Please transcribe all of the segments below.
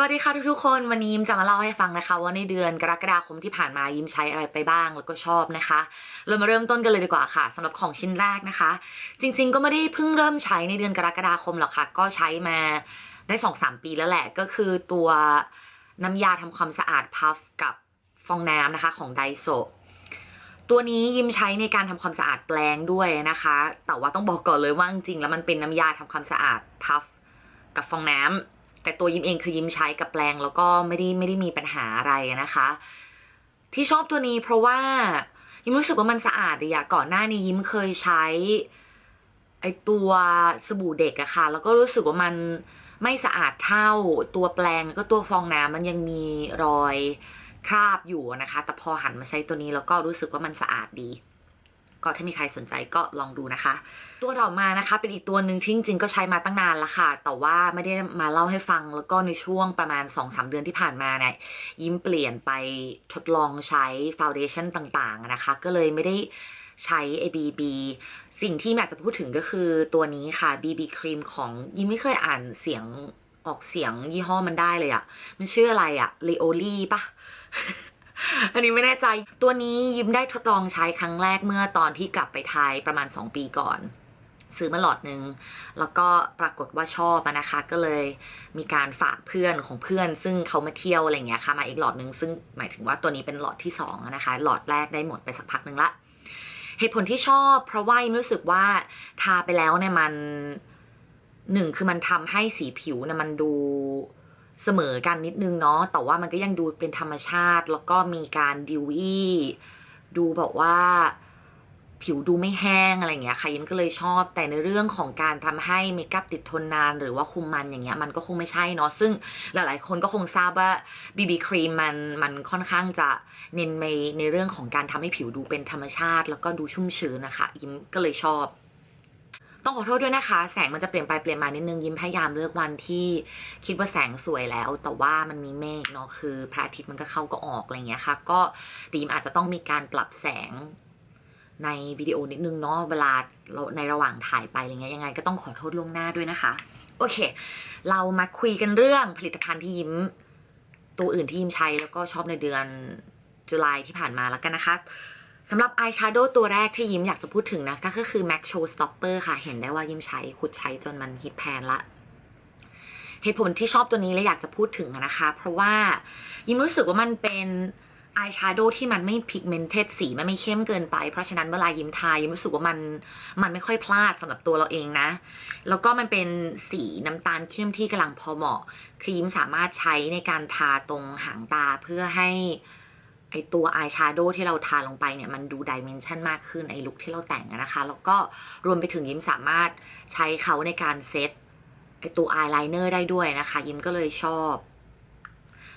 สวัสดีค่ะทุกๆคนวันนี้ยิมจะมาเล่าให้ฟังนะคะ ว่าในเดือนกรกฎาคมที่ผ่านมายิมใช้อะไรไปบ้างแล้วก็ชอบนะคะ เรามาเริ่มต้นกันเลยดีกว่าค่ะสำหรับของชิ้นแรกนะคะ จริง ๆ ก็ไม่ได้เพิ่งเริ่มใช้ในเดือนกรกฎาคมหรอกค่ะ ก็ใช้มาได้สองสามปีแล้วแหละ ก็คือตัวน้ำยาทำความสะอาดพัฟกับฟองน้ำนะคะของไดโซตัวนี้ยิมใช้ในการทำความสะอาดแปลงด้วยนะคะ แต่ว่าต้องบอกก่อนเลยว่าจริงๆแล้วมันเป็นน้ำยาทำความสะอาดพัฟกับฟองน้ำ แต่ตัวยิมเองคือยิมใช้กับแปลงแล้วก็ไม่ได้ไม่ได้มีปัญหาอะไรนะคะ ที่ชอบตัวนี้เพราะว่ายิมรู้สึกว่ามันสะอาดดีอะก่อนหน้านี้ยิมเคยใช้ ไอตัวสบู่เด็กอะค่ะ แล้วก็รู้สึกว่ามันไม่สะอาดเท่าตัวแปลงก็ตัวฟองน้ำมันยังมีรอยคราบอยู่นะคะ แต่พอหันมาใช้ตัวนี้แล้วก็รู้สึกว่ามันสะอาดดี ก็ถ้ามีใครสนใจก็ลองดูนะคะ ตัวต่อมานะคะ เป็นอีกตัวหนึ่งที่จริงๆก็ใช้มาตั้งนานแล้วค่ะ แต่ว่าไม่ได้มาเล่าให้ฟังแล้วก็ในช่วงประมาณ 2-3 เดือนที่ผ่านมาเนี่ยยิ้มเปลี่ยนไปทดลองใช้ฟาวเดชั่นต่างๆนะคะ ก็เลยไม่ได้ใช้ ABB สิ่งที่อยากจะพูดถึงก็คือตัวนี้ค่ะ BB ครีมของยิ้มไม่เคยอ่านเสียงออกเสียงยี่ห้อมันได้เลยอะมันชื่ออะไรอะเลโอลี่ปะ อันนี้ไม่แน่ใจ ตัวนี้ยิ้มได้ทดลองใช้ครั้งแรกเมื่อตอนที่กลับไปไทยประมาณ 2 ปีก่อน ซื้อมาหลอดหนึ่งแล้วก็ปรากฏว่าชอบนะคะ ก็เลยมีการฝากเพื่อนของเพื่อน ซึ่งเขามาเที่ยวอะไรเงี้ยค่ะมาอีกหลอดหนึ่งซึ่งหมายถึงว่าตัวนี้เป็นหลอดที่2นะคะ หลอดแรกได้หมดไปสักพักหนึ่งละเหตุผลที่ชอบ เพราะว่ารู้สึกว่าทาไปแล้วเนี่ยมันหนึ่งคือมันทำให้สีผิวเนี่ยมันดู เสมอกันนิดนึงเนาะแต่ว่ามันก็ยังดูเป็นธรรมชาติ แล้วก็มีการดิวอี้ดูแบบว่าผิวดูไม่แห้งอะไรเงี้ยค่ะยิมก็เลยชอบแต่ในเรื่องของการทำให้เมคอัพติดทนนานหรือว่าคุมมันอย่างเงี้ยมันก็คงไม่ใช่เนาะซึ่งหลายๆ คนก็คงทราบว่า BB ครีมมันมันค่อนข้างจะเน้นในในเรื่องของการทำให้ผิวดูเป็นธรรมชาติ แล้วก็ดูชุ่มชื้นนะคะยิมก็เลยชอบ ต้องขอโทษด้วยนะคะ แสงมันจะเปลี่ยนไปเปลี่ยนมานิดนึงยิ้มพยายามเลือกวันที่คิดว่าแสงสวยแล้ว แต่ว่ามันมีเมฆเนาะคือพระอาทิตย์มันก็เข้าก็ออกอะไรเงี้ยค่ะ ก็ดีมอาจจะต้องมีการปรับแสงในวิดีโอนิดนึงเนาะเวลาเราในระหว่างถ่ายไปอะไรเงี้ยยังไงก็ต้องขอโทษล่วงหน้าด้วยนะคะ โอเค เรามาคุยกันเรื่องผลิตภัณฑ์ที่ยิ้ม ตัวอื่นที่ยิ้มใช้แล้วก็ชอบในเดือนจุลายที่ผ่านมาแล้วกันนะคะ สำหรับอายแชโดว์ตัวแรกที่ยิ้มอยากจะพูดถึงนะ ก็คือ MAC Showstopper ค่ะ เห็นได้ว่ายิ้มใช้ขุดใช้จนมันฮิตแพนละเหตุผลที่ชอบตัวนี้และอยากจะพูดถึงนะคะ เพราะว่ายิ้มรู้สึกว่ามันเป็นอายแชโดว์ที่มันไม่พิกเมนเท d สีมันไม่เข้มเกินไป เพราะฉะนั้นเวลายิ้มทายิ้มรู้สึกว่ามันมันไม่ค่อยพลาดสำหรับตัวเราเองนะ แล้วก็มันเป็นสีน้ำตาลเข้มที่กำลังพอเหมาะ คือยิ้มสามารถใช้ในการทาตรงหางตาเพื่อให้ ไอตัวอายแชโดว์ที่เราทาลงไปเนี่ยมันดูดิเมนชันมากขึ้นไอลุคที่เราแต่งนะคะ แล้วก็รวมไปถึงยิ้มสามารถใช้เขาในการเซตไอตัวอายไลเนอร์ได้ด้วยนะคะ ยิ้มก็เลยชอบ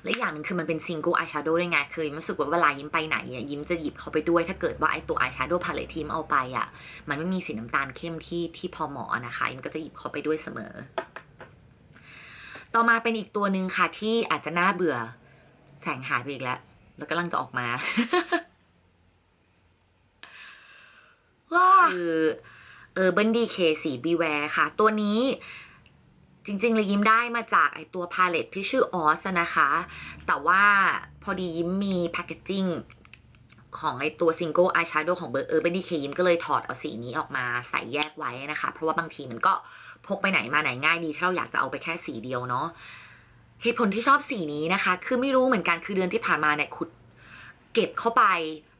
และอย่างหนึ่งคือมันเป็นซิงเกิลอายแชโดว์ด้วยไงคือยิ้มรู้สึกว่าเวลายิ้มไปไหนเนี่ยยิ้มจะหยิบเขาไปด้วย ถ้าเกิดว่าไอตัวอายแชโดว์พาเลททีมเอาไปอะมันไม่มีสีน้ำตาลเข้มที่ที่พอเหมาะนะคะยิ้มก็จะหยิบเขาไปด้วยเสมอ ต่อมาเป็นอีกตัวหนึ่งค่ะที่อาจจะน่าเบื่อแสงหายไปอีกแล้ว แล้วกำลังจะออกมาว้าคือเออเบิร์ดีเคสีบีแวร์ค่ะ ตัวนี้จริงๆเลยยิ้มได้มาจากไอตัวพาเลตที่ชื่อออสนะคะ แต่ว่าพอดียิ้มมีแพคเกจจิ้งของไอตัวซิงเกิลอายแชโดว์ของเบอร์เออร์เบดีเคยิ้มก็เลยถอดเอาสีนี้ออกมาใส่แยกไว้นะคะ เพราะว่าบางทีมันก็พกไปไหนมาไหนง่ายดีถ้าเราอยากจะเอาไปแค่สีเดียวเนาะ เหตุผลที่ชอบสีนี้นะคะ คือไม่รู้เหมือนกันคือเดือนที่ผ่านมาเนี่ยขุดเก็บเข้าไป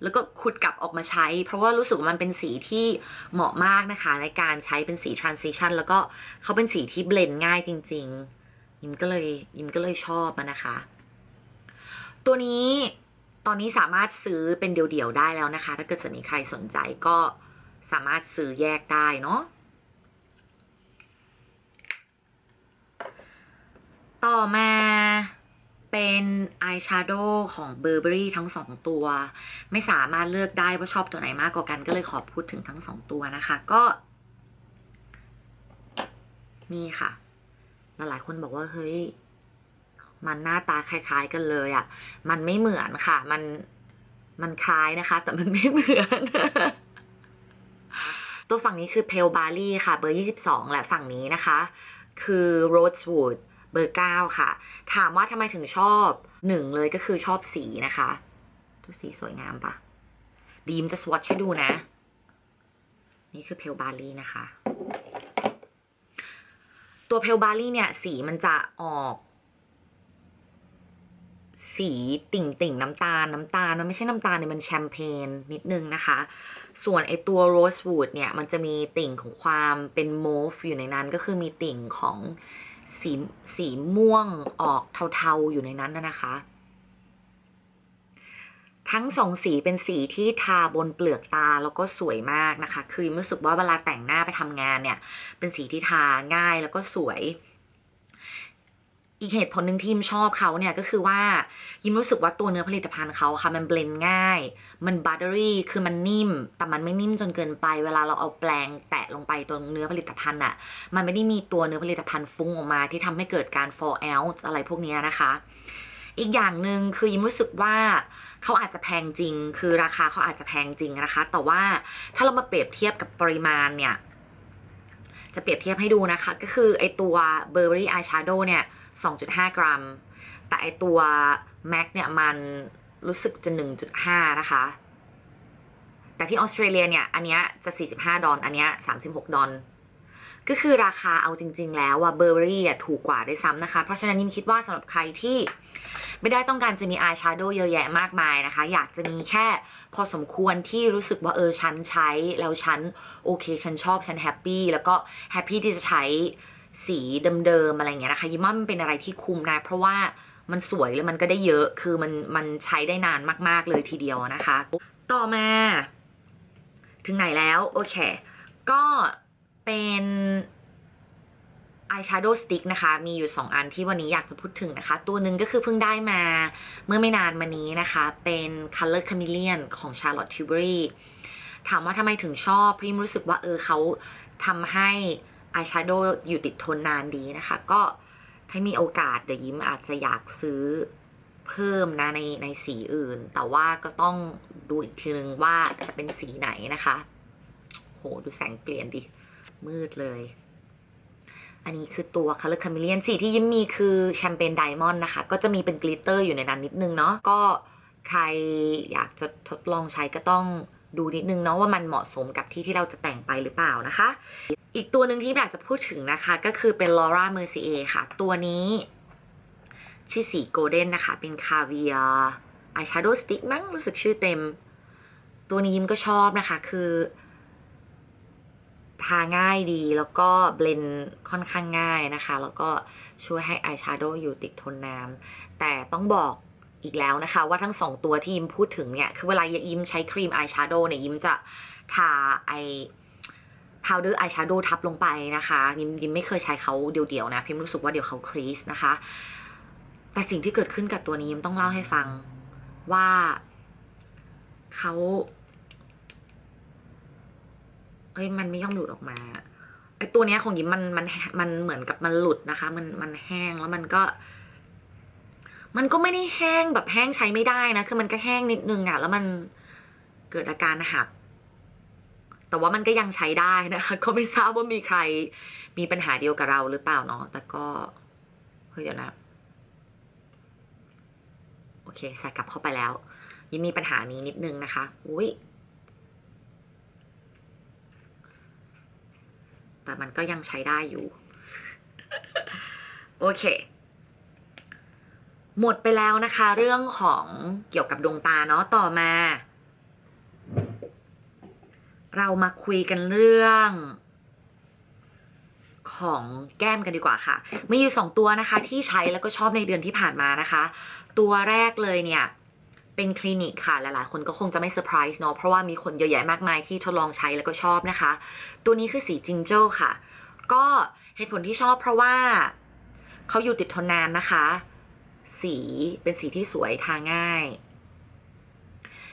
แล้วก็ขุดกลับออกมาใช้ เพราะว่ารู้สึกว่ามันเป็นสีที่เหมาะมากนะคะ ในการใช้เป็นสี transition แล้วก็เขาเป็นสีที่เบลนง่ายจริง ๆ ยิมก็เลยยิมก็เลยชอบมันนะคะ ตัวนี้ตอนนี้สามารถซื้อเป็นเดี่ยวๆได้แล้วนะคะ ถ้าเกิดจะมีใครสนใจก็สามารถซื้อแยกได้เนาะ ต่อมาเป็นอายแชโดว์ของเบอร์เบอรี่ทั้งสองตัว ไม่สามารถเลือกได้ว่าชอบตัวไหนมากกว่ากันก็เลยขอพูดถึงทั้งสองตัวนะคะ ก็นี่ค่ะ หลายๆคนบอกว่าเฮ้ย มันหน้าตาคล้ายๆกันเลยอะ่ะ มันไม่เหมือนค่ะ มันมันคล้ายนะคะ แต่มันไม่เหมือน ตัวฝั่งนี้คือเพลบารี่ค่ะ เบอร์ 22 และฝั่งนี้นะคะ คือ Rosewood เบอร์เก้าค่ะ ถามว่าทำไมถึงชอบหนึ่งเลยก็คือชอบสีนะคะดูสีสวยงามปะดีมจะสวอตให้ดูนะ นี่คือเพลบาลีนะคะ ตัวเพลบาลีเนี่ย สีมันจะออก สีติ่งติ่งน้ำตาลน้ำตาล มันไม่ใช่น้ำตาลเนี่ยมันแชมเปญนิดนึงนะคะ ส่วนไอตัวโรสวูดเนี่ย มันจะมีติ่งของความเป็นโมฟอยู่ในนั้นก็คือมีติ่งของ สีสีม่วงออกเทาๆอยู่ในนั้นนะคะ ทั้งสองสีเป็นสีที่ทาบนเปลือกตาแล้วก็สวยมากนะคะ คือรู้สึกว่าเวลาแต่งหน้าไปทำงานเนี่ย เป็นสีที่ทาง่ายแล้วก็สวย อีกเหตุผลหนึ่งที่ยิมชอบเขาเนี่ยก็คือว่ายิมรู้สึกว่าตัวเนื้อผลิตภัณฑ์เขาค่ะมันเบลนง่าย มันบัตเตอรี่คือมันนิ่ม แต่มันไม่นิ่มจนเกินไป เวลาเราเอาแปรงแตะลงไปตรงเนื้อผลิตภัณฑ์อะมันไม่ได้มีตัวเนื้อผลิตภัณฑ์ฟุ้งออกมาที่ทำให้เกิดการ fall out อะไรพวกนี้นะคะ อีกอย่างหนึ่งคือยิมรู้สึกว่าเขาอาจจะแพงจริง คือราคาเขาอาจจะแพงจริงนะคะ แต่ว่าถ้าเรามาเปรียบเทียบกับปริมาณเนี่ยจะเปรียบเทียบให้ดูนะคะ ก็คือไอตัว Burberry Eyeshadow เนี่ย 2.5 กรัม แต่ไอตัว MAC เนี่ยมันรู้สึกจะ 1.5 นะคะ แต่ที่ออสเตรเลียเนี่ย อันเนี้ยจะ 45 ดอลอันเนี้ย 36 ดอลก็คือราคาเอาจริง ๆ แล้วว่าเบอร์เบอรี่อะถูกกว่าด้วยซ้ำนะคะ เพราะฉะนั้นยิมคิดว่าสำหรับใครที่ไม่ได้ต้องการจะมีอายแชโดว์เยอะแยะมากมายนะคะ อยากจะมีแค่พอสมควรที่รู้สึกว่าเออฉันใช้ แล้วฉันโอเค ฉันชอบฉันแฮปปี้แล้วก็แฮปปี้ที่จะใช้ สีเดิมๆอะไรเงี้ยนะคะยิมว่ามันเป็นอะไรที่คุ้มนะเพราะว่ามันสวยแล้วมันก็ได้เยอะคือมันมันใช้ได้นานมากๆเลยทีเดียวนะคะ ต่อมา ถึงไหนแล้ว โอเค ก็เป็น eyeshadow stick นะคะ มีอยู่ 2 อันที่วันนี้อยากจะพูดถึงนะคะ ตัวหนึ่งก็คือเพิ่งได้มาเมื่อไม่นานมานี้นะคะ เป็น color chameleon ของ Charlotte Tilbury ถามว่าทำไมถึงชอบพริมรู้สึกว่าเออเขาทำให้ eyeshadow อยู่ติดทนนานดีนะคะ ก็ถ้ามีโอกาสเดี๋ยวยิ้มอาจจะอยากซื้อเพิ่มนะในในสีอื่น แต่ว่าก็ต้องดูอีกทีนึงว่าจะเป็นสีไหนนะคะ โหดูแสงเปลี่ยนดิ มืดเลย อันนี้คือตัว Color Chameleon สีที่ยิ้มมีคือแชมเปญไดมอนด์นะคะ ก็จะมีเป็นกลิตเตอร์อยู่ในนั้นนิดนึงเนาะก็ใครอยากจะทดลองใช้ก็ต้อง ดูนิดนึงเนาะว่ามันเหมาะสมกับที่ที่เราจะแต่งไปหรือเปล่านะคะ อีกตัวหนึ่งที่อยากจะพูดถึงนะคะก็คือเป็น Laura Mercier ค่ะ ตัวนี้ชื่อสีโกลเด้นนะคะ เป็นคาเวียอายแชโดว์สติ๊กมั้งรู้สึกชื่อเต็ม ตัวนี้ยิ้มก็ชอบนะคะ คือ ทาง่ายดีแล้วก็เบลนด์ค่อนข้างง่ายนะคะ แล้วก็ช่วยให้อายแชโดว์อยู่ติดทนน้ำแต่ต้องบอก อีกแล้วนะคะ ว่าทั้งสองตัวที่ยิ้มพูดถึงเนี่ย คือเวลายิ้มใช้ครีมอายแชโดว์เนี่ยยิ้มจะทาไอ powder eyeshadow ทับลงไปนะคะยิ้มยิ้มไม่เคยใช้เขาเดียวๆนะพิมรู้สึกว่าเดี๋ยวเขาครีสนะคะ แต่สิ่งที่เกิดขึ้นกับตัวนี้ยิ้มต้องเล่าให้ฟังว่าเขาเอ้ยมันไม่ย่อมหลุดออกมาไอตัวเนี้ยของยิ้มมันมันมันเหมือนกับมันหลุดนะคะ มันมันแห้งแล้วมันก็ มันก็ไม่ได้แห้งแบบแห้งใช้ไม่ได้นะ คือมันก็แห้งนิดนึงอะแล้วมันเกิดอาการหัก แต่ว่ามันก็ยังใช้ได้นะคะ ก็ไม่ทราบว่ามีใครมีปัญหาเดียวกับเราหรือเปล่าเนาะ แต่ก็เฮ้ยเดี๋ยวนะ โอเค ใส่กลับเข้าไปแล้ว ยังมีปัญหานี้นิดนึงนะคะ อุ้ยแต่มันก็ยังใช้ได้อยู่ โอเค หมดไปแล้วนะคะ เรื่องของเกี่ยวกับดวงตาเนาะต่อมา เรามาคุยกันเรื่อง ของแก้มกันดีกว่าค่ะ มีอยู่สองตัวนะคะ ที่ใช้แล้วก็ชอบในเดือนที่ผ่านมานะคะ ตัวแรกเลยเนี่ยเป็นคลินิกค่ะ หลายๆ คนก็คงจะไม่เซอร์ไพรส์เนาะเพราะว่ามีคนเยอะแยะมากมายที่ทดลองใช้แล้วก็ชอบนะคะ ตัวนี้คือสีจิงเจิลค่ะ ก็เหตุผลที่ชอบเพราะว่าเขาอยู่ติดทนนานนะคะ สีเป็นสีที่สวยทาง่าย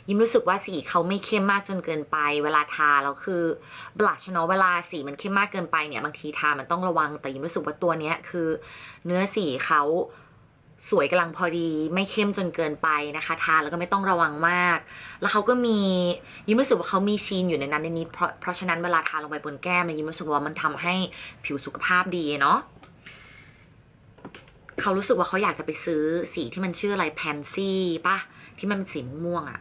ยิ้มรู้สึกว่าสีเขาไม่เข้มมากจนเกินไป เวลาทาแล้วคือบลัชเนาะเวลาสีมันเข้มมากเกินไปเนี่ยบางทีทามันต้องระวัง แต่ยิ้มรู้สึกว่าตัวเนี้ยคือ เนื้อสีเขาสวยกำลังพอดีไม่เข้มจนเกินไปนะคะ ทาแล้วก็ไม่ต้องระวังมาก แล้วเขาก็มียิ้มรู้สึกว่าเขามีชีนอยู่ในนั้นในนี้เพราะเพราะฉะนั้นเวลาทาลงไปบนแก้มยิ้มรู้สึกว่ามันทำให้ผิวสุขภาพดีเนาะ เขารู้สึกว่าเขาอยากจะไปซื้อสีที่มันชื่ออะไรแพนซี่ปะที่มันเป็นสีม่วงอะ่ะ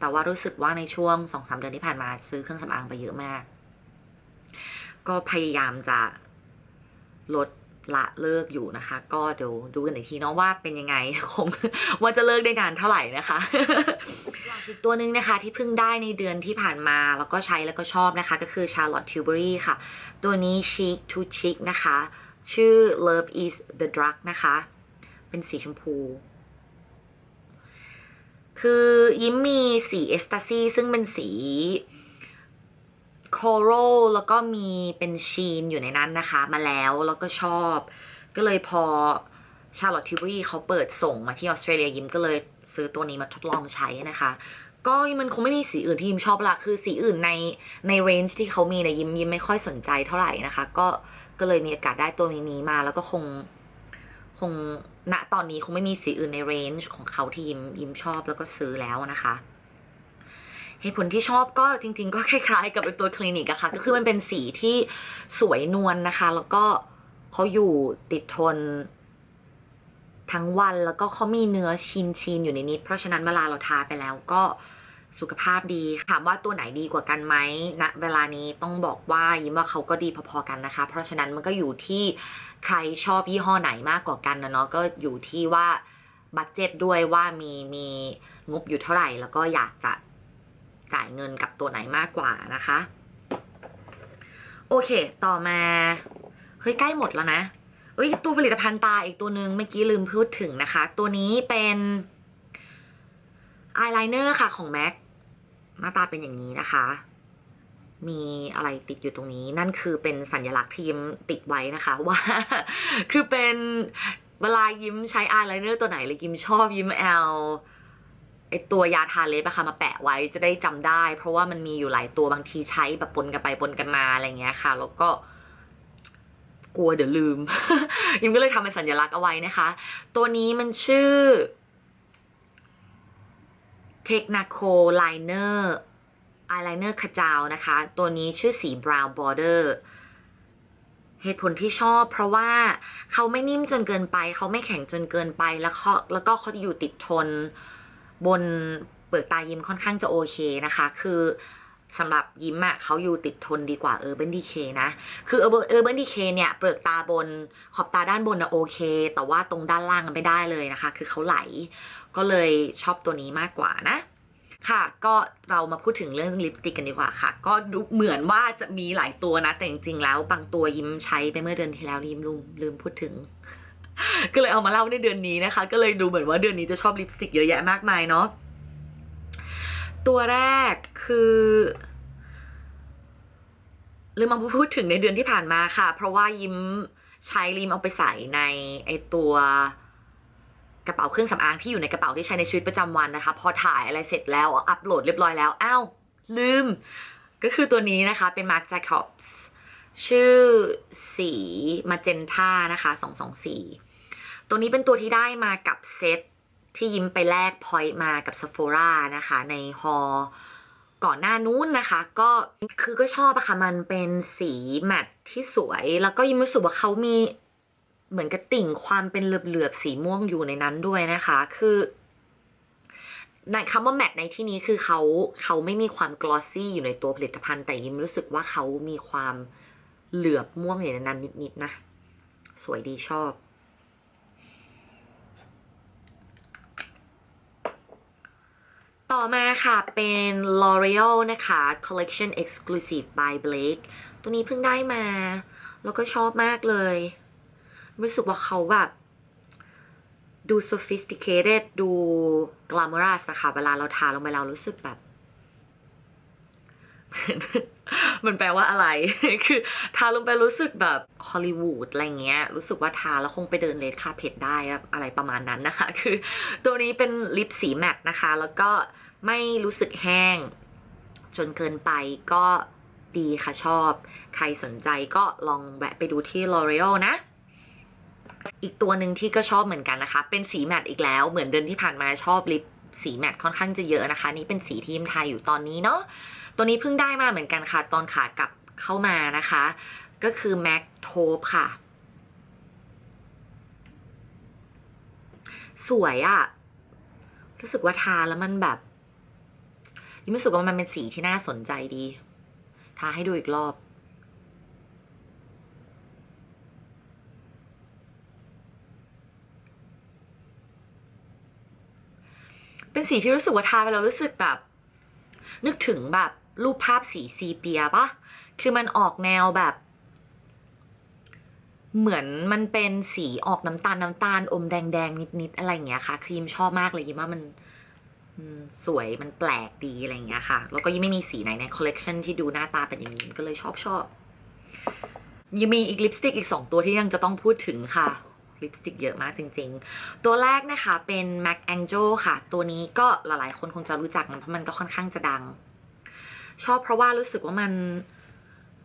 แต่ว่ารู้สึกว่าในช่วงสองสามเดือนที่ผ่านมาซื้อเครื่องสำอางไปเยอะมาก ก็พยายามจะลดละเลิกอยู่นะคะ ก็เดี๋ยวดูกันอีกทีเนาะว่าเป็นยังไงคงว่าจะเลิกได้นานเท่าไหร่นะคะอีกตัวหนึ่งนะคะที่เพิ่งได้ในเดือนที่ผ่านมาแล้วก็ใช้แล้วก็ชอบนะคะ ก็คือ Charlotte Tilbury ค่ะ ตัวนี้ Chic to Chic นะคะ ชื่อ Love is the Drug นะคะ เป็นสีชมพู คือยิ้มมีสีเอสตาซีซึ่งเป็นสีโคโรแล้วก็มีเป็นชีนอยู่ในนั้นนะคะ มาแล้วแล้วก็ชอบ ก็เลยพอชาร์ลอตทิวรีเขาเปิดส่งมาที่ออสเตรเลียยิ้มก็เลยซื้อตัวนี้มาทดลองใช้นะคะ ก็มันคงไม่มีสีอื่นที่ยิ้มชอบละคือสีอื่นในในเรนจ์ที่เขามีเนยยิ้มยิ้มไม่ค่อยสนใจเท่าไหร่นะคะ ก็ ก็เลยมีโอกาสได้ตัวนี้มา แล้วก็คงคงณตอนนี้คงไม่มีสีอื่นในเรนจ์ของเขาที่ยิมยิมชอบแล้วก็ซื้อแล้วนะคะเหตุผลที่ชอบก็จริง ๆ ก็คล้ายๆ กับตัวคลินิกอะค่ะ ก็คือมันเป็นสีที่สวยนวลนนะคะ แล้วก็เขาอยู่ติดทนทั้งวันแล้วก็เขามีเนื้อชินชินอยู่ในนิด เพราะฉะนั้นเวลาเราทาไปแล้วก็ สุขภาพดีถามว่าตัวไหนดีกว่ากันไหมณเวลานี้ต้องบอกว่ายิ้มว่าเขาก็ดีพอๆกันนะคะ เพราะฉะนั้นมันก็อยู่ที่ใครชอบยี่ห้อไหนมากกว่ากันนะเนาะก็อยู่ที่ว่าบัตเจ็ตด้วยว่ามีมีงบอยู่เท่าไหร่ แล้วก็อยากจะจ่ายเงินกับตัวไหนมากกว่านะคะ โอเค ต่อมา เฮ้ย ใกล้หมดแล้วนะเอ้ยตัวผลิตภัณฑ์ตาอีกตัวหนึ่งเมื่อกี้ลืมพูดถึงนะคะ ตัวนี้เป็น อายไลเนอร์ค่ะของ MAC หน้าตาเป็นอย่างนี้นะคะ มีอะไรติดอยู่ตรงนี้ นั่นคือเป็นสัญลักษณ์ที่ยิ้มติดไว้นะคะว่า คือเป็นเวลายิ้มใช้อายไลเนอร์ตัวไหนเลยยิ้มชอบยิ้มแอลไอตัวยาทาเล็บอะค่ะมาแปะไว้จะได้จำได้ เพราะว่ามันมีอยู่หลายตัวบางทีใช้แบบปนกันไปปนกันมาอะไรเงี้ยค่ะ แล้วก็กลัวเดี๋ยวลืม ยิมก็เลยทำเป็นสัญลักษณ์เอาไว้นะคะ ตัวนี้มันชื่อ ทคนาโคไลเนอร์อายไลเนอร์ขจาวนะคะ ตัวนี้ชื่อสีบราวน์บอร์เดอร์เหตุผลที่ชอบ เพราะว่าเขาไม่นิ่มจนเกินไป เขาไม่แข็งจนเกินไปแล้วเขาแล้วก็เขาอยู่ติดทนบนเปลือกตายิ้มค่อนข้างจะโอเคนะคะ คือ สำหรับยิ้มอะเขาอยู่ติดทนดีกว่า Urban Decay นะ คือ Urban Urban Decay เนี่ยเปลือกตาบนขอบตาด้านบนนะโอเค แต่ว่าตรงด้านล่างไม่ได้เลยนะคะ คือเขาไหล ก็เลยชอบตัวนี้มากกว่านะค่ะก็เรามาพูดถึงเรื่องลิปสติกกันดีกว่าค่ะ ก็ดูเหมือนว่าจะมีหลายตัวนะ แต่จริงๆแล้วบางตัวยิ้มใช้ไปเมื่อเดือนที่แล้วยิ้มลืมลืมพูดถึง ก็เลยเอามาเล่าในเดือนนี้นะคะ ก็เลยดูเหมือนว่าเดือนนี้จะชอบลิปสติกเยอะแยะมากมายเนาะ ตัวแรกคือลืมมาพูดถึงในเดือนที่ผ่านมาค่ะ เพราะว่ายิ้มใช้ลิมเอาไปใส่ในไอตัวกระเป๋าเครื่องสำอางที่อยู่ในกระเป๋าที่ใช้ในชีวิตประจำวันนะคะ พอถ่ายอะไรเสร็จแล้วอัปโหลดเรียบร้อยแล้วอ้าวลืม ก็คือตัวนี้นะคะเป็น Marc Jacobs ชื่อสีมาเจนท่านะคะ224ตัวนี้เป็นตัวที่ได้มากับเซต ที่ยิ้มไปแลกพอยต์มากับ Sephora นะคะ ในฮอลก่อนหน้านู้นนะคะ ก็คือก็ชอบอะค่ะมันเป็นสีแมตที่สวย แล้วก็ยิ้มรู้สึกว่าเขามีเหมือนกับติ่งความเป็นเหลือบๆสีม่วงอยู่ในนั้นด้วยนะคะ คือในคำว่าแมตในที่นี้คือเขาเขาไม่มีความกลอสซี่อยู่ในตัวผลิตภัณฑ์แต่ยิ้มรู้สึกว่าเขามีความเหลือบม่วงอยู่ในนั้นนิดๆนะ สวยดีชอบ ต่อมาค่ะเป็น L'Oreal นะคะ Collection Exclusive by Blake ตัวนี้เพิ่งได้มา แล้วก็ชอบมากเลย รู้สึกว่าเขาแบบดู sophisticated ดู glamorous ะค่ะเวลาเราทาลงไปเรารู้สึกแบบ มันแปลว่าอะไร คือ ทาลงไปรู้สึกแบบฮอลลีวูดอะไรเงี้ย รู้สึกว่าทาแล้วคงไปเดินเลดคาเพจได้อะไรประมาณนั้นนะคะ คือ ตัวนี้เป็นลิปสีแมตต์นะคะ แล้วก็ ไม่รู้สึกแห้ง จนเกินไปก็ดีค่ะชอบ ใครสนใจก็ลองแวะไปดูที่ L'Oreal นะ อีกตัวหนึ่งที่ก็ชอบเหมือนกันนะคะ เป็นสีแมตต์อีกแล้ว เหมือนเดือนที่ผ่านมาชอบลิปสีแมตต์ค่อนข้างจะเยอะนะคะ นี่เป็นสีที่ยิมทายอยู่ตอนนี้เนาะ ตัวนี้เพิ่งได้มาเหมือนกันค่ะ ตอนขากลับเข้ามานะคะ ก็คือ MAC Taupe ค่ะ สวยอะรู้สึกว่าทาแล้วมันแบบ ยิ่งรู้สึกว่ามันเป็นสีที่น่าสนใจดีทาให้ดูอีกรอบเป็นสีที่รู้สึกว่าทาไปแล้วรู้สึกแบบ นึกถึงแบบรูปภาพสีซีเปียปะคือมันออกแนวแบบ เหมือนมันเป็นสีออกน้ำตาลน้ำตาลอมแดงแดงนิดๆอะไรอย่างเงี้ยค่ะครีมชอบมากเลยยิมว่ามัน สวยมันแปลกดีอะไรอย่างเงี้ยค่ะ แล้วก็ยังไม่มีสีไหนในคอลเลกชันที่ดูหน้าตาเป็นอย่างนี้ก็เลยชอบชอบยังมีอีกลิปสติกอีกสองตัวที่ยังจะต้องพูดถึงค่ะลิปสติกเยอะมากจริง ๆ ตัวแรกนะคะเป็น MAC Angel ค่ะ ตัวนี้ก็หลายๆ คนคงจะรู้จักมันเพราะมันก็ค่อนข้างจะดัง ชอบเพราะว่ารู้สึกว่ามัน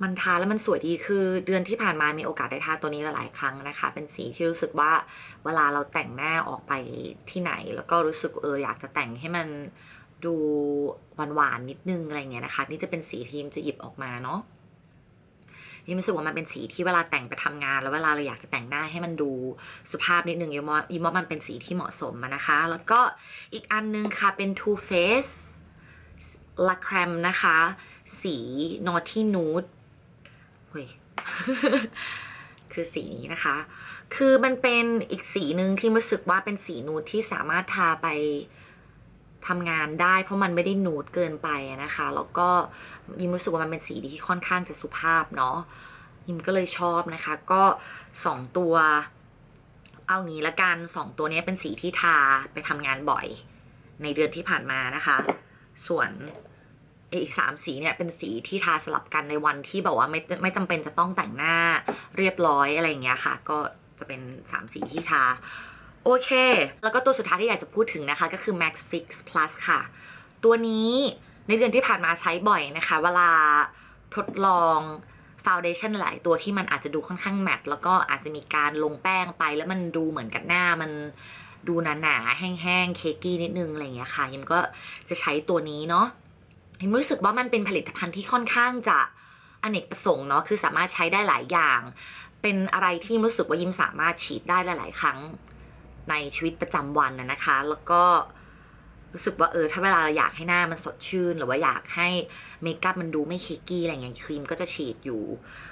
มันทาแล้วมันสวยดีคือเดือนที่ผ่านมามีโอกาสได้ทาตัวนี้หลายครั้งนะคะ เป็นสีที่รู้สึกว่าเวลาเราแต่งหน้าออกไปที่ไหน แล้วก็รู้สึกเอออยากจะแต่งให้มันดูหวานๆนิดนึงอะไรเงี้ยนะคะ นี่จะเป็นสีทีมจะหยิบออกมาเนาะยิมรู้สึกว่ามันเป็นสีที่เวลาแต่งไปทำงาน แล้วเวลาเราอยากจะแต่งหน้าให้มันดูสุภาพนิดนึงยิมว่ายิมว่ามันเป็นสีที่เหมาะสมนะคะ แล้วก็อีกอันนึงค่ะเป็น Too Faced ลาครมนะคะ สี Naughty Nude เฮ้ยคือสีนี้นะคะ คือมันเป็นอีกสีหนึ่งที่รู้สึกว่าเป็นสีนูดที่สามารถทาไปทำงานได้ เพราะมันไม่ได้นูดเกินไปนะคะ แล้วก็ยิมรู้สึกว่ามันเป็นสีที่ค่อนข้างจะสุภาพเนาะยิมก็เลยชอบนะคะ ก็สองตัว เอางี้ละกันสองตัวนี้เป็นสีที่ทาไปทำงานบ่อย ในเดือนที่ผ่านมานะคะ ส่วน อีกสามสีเนี่ยเป็นสีที่ทาสลับกันในวันที่แบบว่าไม่ไม่จำเป็นจะต้องแต่งหน้าเรียบร้อยอะไรอย่างเงี้ยค่ะ ก็จะเป็นสามสีที่ทาโอเค แล้วก็ตัวสุดท้ายที่อยากจะพูดถึงนะคะ ก็คือ Max Fix Plus ค่ะ ตัวนี้ในเดือนที่ผ่านมาใช้บ่อยนะคะ เวลาทดลองฟาวเดชันหลายตัวที่มันอาจจะดูค่อนข้างแมตต์แล้วก็อาจจะมีการลงแป้งไป แล้วมันดูเหมือนกับหน้ามันดูหนาๆแห้งๆ เคกกี้นิดนึงอะไรอย่างเงี้ยค่ะยิมก็จะใช้ตัวนี้เนาะ รู้สึกว่ามันเป็นผลิตภัณฑ์ที่ค่อนข้างจะอเนกประสงค์เนาะคือสามารถใช้ได้หลายอย่าง เป็นอะไรที่รู้สึกว่ายิมสามารถฉีดได้หลาย ๆ ครั้งในชีวิตประจำวันนะนะคะ แล้วก็รู้สึกว่าเออถ้าเวลาเราอยากให้หน้ามันสดชื่น หรือว่าอยากให้เมคอัพมันดูไม่เคกกี้อะไรเงี้ยครีมก็จะฉีดอยู่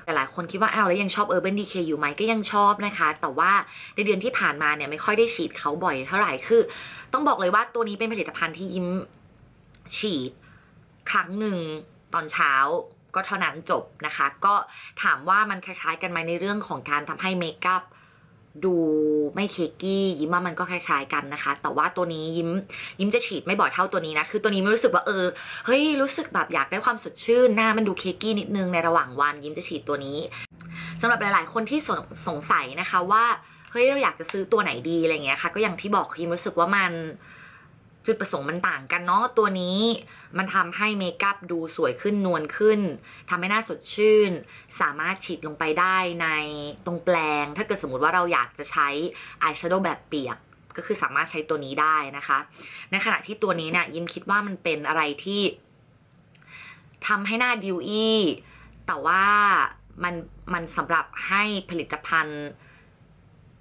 แต่หลายคนคิดว่าอ้าวแล้วยังชอบ Urban Decay อยู่ไหมก็ยังชอบนะคะ แต่ว่าในเดือนที่ผ่านมาเนี่ยไม่ค่อยได้ฉีดเขาบ่อยเท่าไหร่คือ ต้องบอกเลยว่าตัวนี้เป็นผลิตภัณฑ์ที่ยิ้มฉีด ครั้งหนึ่งตอนเช้าก็เท่านั้นจบนะคะ ก็ถามว่ามันคล้ายๆกันไหมในเรื่องของการทำให้เมคอัพดูไม่เคกกี้ยิ้มว่ามันก็คล้าย ๆ กันนะคะ แต่ว่าตัวนี้ยิ้มยิ้มจะฉีดไม่บ่อยเท่าตัวนี้นะ คือตัวนี้ไม่รู้สึกว่าเออเฮ้ยรู้สึกแบบอยากได้ความสดชื่นหน้ามันดูเคกกี้นิดนึงในระหว่างวัน ยิ้มจะฉีดตัวนี้สำหรับหลาย ๆ คนที่สงสงสัยนะคะว่าเฮ้ยเราอยากจะซื้อตัวไหนดีอะไรเงี้ยค่ะ ก็อย่างที่บอกยิ้มรู้สึกว่ามัน จุดประสงค์มันต่างกันเนาะตัวนี้มันทำให้เมคอัพดูสวยขึ้นนวลขึ้นทำให้หน้าสดชื่น สามารถฉีดลงไปได้ในตรงแปลง ถ้าเกิดสมมติว่าเราอยากจะใช้อายแชโดว์แบบเปียกก็คือสามารถใช้ตัวนี้ได้นะคะ ในขณะที่ตัวนี้เนี่ยยิมคิดว่ามันเป็นอะไรที่ทำให้หน้าดิวอี้แต่ว่ามันมันสำหรับให้ผลิตภัณฑ์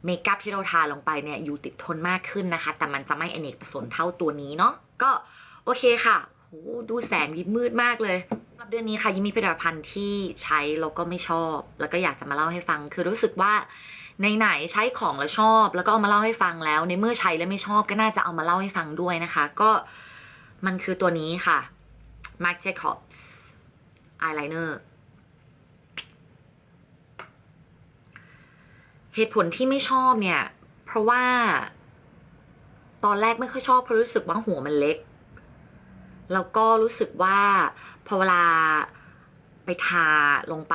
เมคอัพที่เราทาลงไปเนี่ยอยู่ติดทนมากขึ้นนะคะ แต่มันจะไม่อเนกประสงค์เท่าตัวนี้เนาะก็โอเคค่ะโหดูแสงยิบมืดมากเลยรับเดือนนี้ค่ะยังมีผลิตภัณฑ์ที่ใช้แล้วก็ไม่ชอบ แล้วก็อยากจะมาเล่าให้ฟัง คือรู้สึกว่าในไหนใช้ของแล้วชอบ แล้วก็เอามาเล่าให้ฟังแล้ว ในเมื่อใช้แล้วไม่ชอบก็น่าจะเอามาเล่าให้ฟังด้วยนะคะ ก็มันคือตัวนี้ค่ะ Marc Jacobs Eyeliner เหตุผลที่ไม่ชอบเนี่ย เพราะว่า ตอนแรกไม่ค่อยชอบเพราะรู้สึกว่าหัวมันเล็ก แล้วก็รู้สึกว่าพอเวลาไปทาลงไป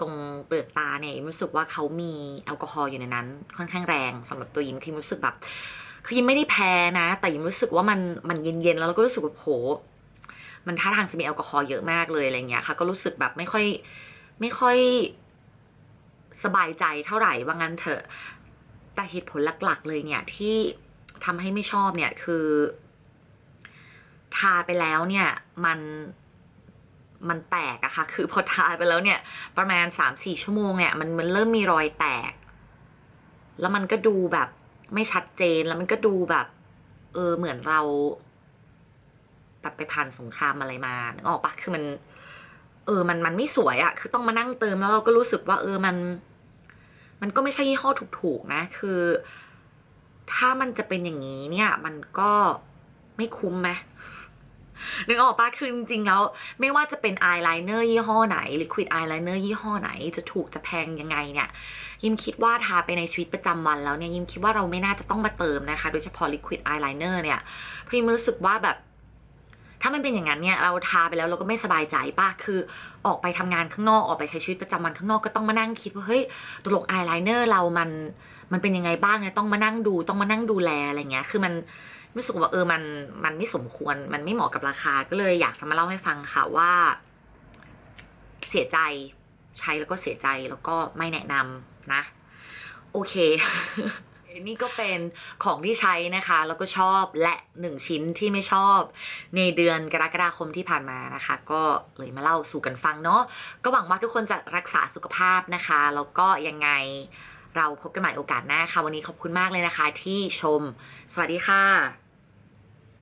ตรงเปลือกตาเนี่ยรู้สึกว่าเขามีแอลกอฮอล์อยู่ในนั้น ค่อนข้างแรงสำหรับตัวยิมคือรู้สึกแบบคือยิมไม่ได้แพ้นะ แต่ยิมรู้สึกว่ามันมันเย็นๆแล้วเราก็รู้สึกว่าโหมันท่าทางจะมีแอลกอฮอล์เยอะมากเลยอะไรเงี้ยค่ะ ก็รู้สึกแบบไม่ค่อยไม่ค่อย สบายใจเท่าไหร่ว่างั้นเถอะ แต่เหตุผลหลักๆ เลยเนี่ยที่ทำให้ไม่ชอบเนี่ยคือ ทาไปแล้วเนี่ยมันมันแตกอะค่ะ คือพอทาไปแล้วเนี่ย ประมาณสามสี่ชั่วโมงเนี่ยมันมันเริ่มมีรอยแตก แล้วมันก็ดูแบบไม่ชัดเจนแล้วมันก็ดูแบบ เออเหมือนเราแบบไปผ่านสงครามอะไรมานึกออกปะคือมัน เออมันมันไม่สวยอะคือต้องมานั่งเติมแล้วเราก็รู้สึกว่าเออมัน มันก็ไม่ใช่ยี่ห้อถูกๆนะ คือ ถ้ามันจะเป็นอย่างนี้เนี่ย มันก็ไม่คุ้มไหมนึกออกปะคือจริงๆแล้ว ไม่ว่าจะเป็นอายไลเนอร์ยี่ห้อไหนลิควิดอายไลเนอร์ยี่ห้อไหน จะถูกจะแพงยังไงเนี่ย ยิมคิดว่าทาไปในชีวิตประจำวันแล้วเนี่ย ยิมคิดว่าเราไม่น่าจะต้องมาเติมนะคะ โดยเฉพาะลิควิดอายไลเนอร์เนี่ยพราะยิมรู้สึกว่าแบบ ถ้ามันเป็นอย่างนั้นเนี่ยเราทาไปแล้วเราก็ไม่สบายใจป่ะคือออกไปทำงานข้างนอกออกไปใช้ชีวิตประจำวันข้างนอกก็ต้องมานั่งคิดว่าเฮ้ยตกลงอายไลเนอร์เรามันมันเป็นยังไงบ้างเนี่ยต้องมานั่งดูต้องมานั่งดูแลอะไรเงี้ย คือมันรู้สึกว่าเออมันมันไม่สมควรมันไม่เหมาะกับราคาก็เลยอยากจะมาเล่าให้ฟังค่ะว่า เสียใจใช้แล้วก็เสียใจแล้วก็ไม่แนะนำนะ โอเค นี่ก็เป็นของที่ใช้นะคะ แล้วก็ชอบและหนึ่งชิ้นที่ไม่ชอบในเดือนกรกฎาคมที่ผ่านมานะคะ ก็เลยมาเล่าสู่กันฟังเนาะก็หวังว่าทุกคนจะรักษาสุขภาพนะคะ แล้วก็ยังไงเราพบกันใหม่โอกาสหน้าค่ะ วันนี้ขอบคุณมากเลยนะคะ ที่ชม สวัสดีค่ะ